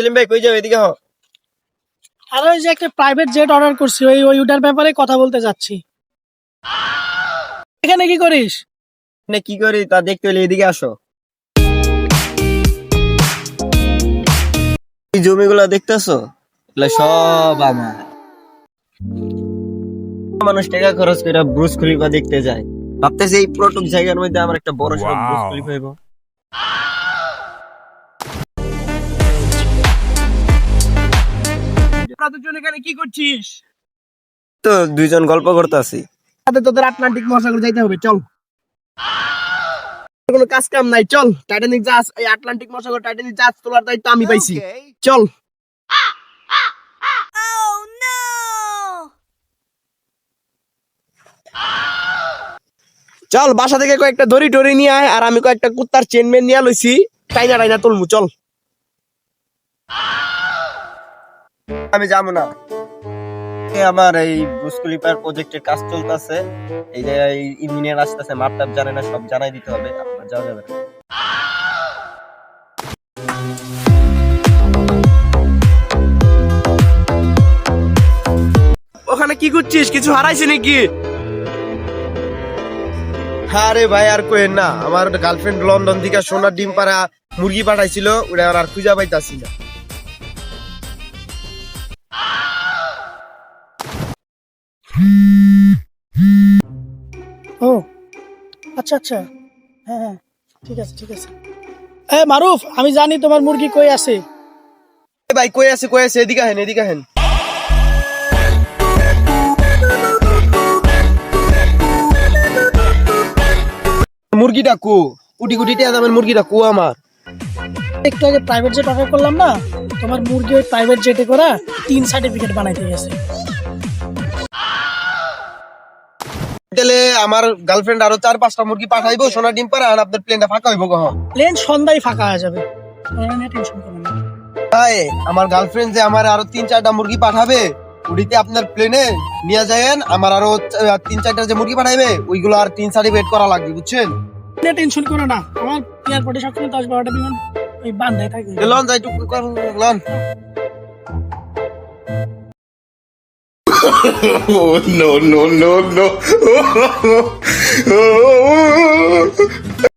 সেলিম ভাই কই যাও এদিকে হ আর ওই যে একটা প্রাইভেট জেট অর্ডার করছি ওই ওই ওটার ব্যাপারে কথা বলতে যাচ্ছি। এখানে কি করিস? না কি করি তা দেখতে হলে এদিকে আসো। এই জমিগুলা দেখতেছো? এগুলা সব আমার। মানুষ টাকা খরচ করে ব্রুজ খলিফা দেখতে যায়। ভাবতেছে এই পুরোটুক জায়গার মধ্যে আমার একটা বড় সড়ো ব্রুজ খলিফা হইব। তোরা দুজন এখানে কি করছিস? তো দুইজন গল্প করতেছি। সাথে তোদের আটলান্টিক মহাসাগর যাইতে হবে চল। কোনো কাজ কাম নাই চল। টাইটানিক জাহাজ এই আটলান্টিক মহাসাগর টাইটানিক জাহাজ তোলার দায়িত্ব আমি পাইছি। চল। Oh চল বাসা থেকে কয়েকটা দড়ি টড়ি নিয়ে আয় আর আমি কয়েকটা কুত্তার চেনমেন নিয়ে লইছি। টাইনা টাইনা তুলমু চল। আমি যাব না। আমার এই খলিফার প্রজেক্টের কাজ চলতেছে। এই যে ইঞ্জিনিয়ার আসতেছে মাপ টাপ জানে না সব জানাই দিতে হবে আপনার যাওয়া যাবে না। ওখানে কি করছিস? কিছু হারাইছি নাকি? আরে ভাই আর কোয়েন না আমার গার্লফ্রেন্ড লন্ডন থেকে সোনার ডিম পাড়া মুরগি পাঠাইছিল ওটা আর খুঁজা পাইতাছি না। ও আচ্ছা আচ্ছা। হ্যাঁ হ্যাঁ ঠিক আছে ঠিক আছে। হ্যাঁ মারুফ আমি জানি তোমার মুরগি কই আছে। এ ভাই কই আছে কই আছে? এদিকে হেন এদিকে হেন মুরগিটা কু কুটি কুটি টিয়া দামের মুরগিটা কু আমার। একটু আগে প্রাইভেট জেট অর্ডার করলাম না? তোমার মুরগি ওই প্রাইভেট জেটে করা তিন সার্টিফিকেট বানাইতে গেছে। তাহলে আমার গার্লফ্রেন্ড আরও চার পাঁচটা মুরগি পাঠাইবো সোনার ডিম পাড়া আর আপনার প্লেনটা ফাঁকা হইব কখন? প্লেন সন্ধ্যায় ফাঁকা হয়ে যাবে। তাই আমার গার্লফ্রেন্ড যে আমার আরও তিন চারটা মুরগি পাঠাবে উড়িতে আপনার প্লেনে নিয়ে যায়েন আমার আরও তিন চারটা যে মুরগি পাঠাইবে ওইগুলো আর তিন সার্টিফিকেট করা লাগবে বুঝছেন? টেনশন করো না। আমার এয়ারপোর্টে সবসময় দশ বারোটা বিমান ওই বান্ধায় থাকে। লন যাই টুকু লন। No no no no!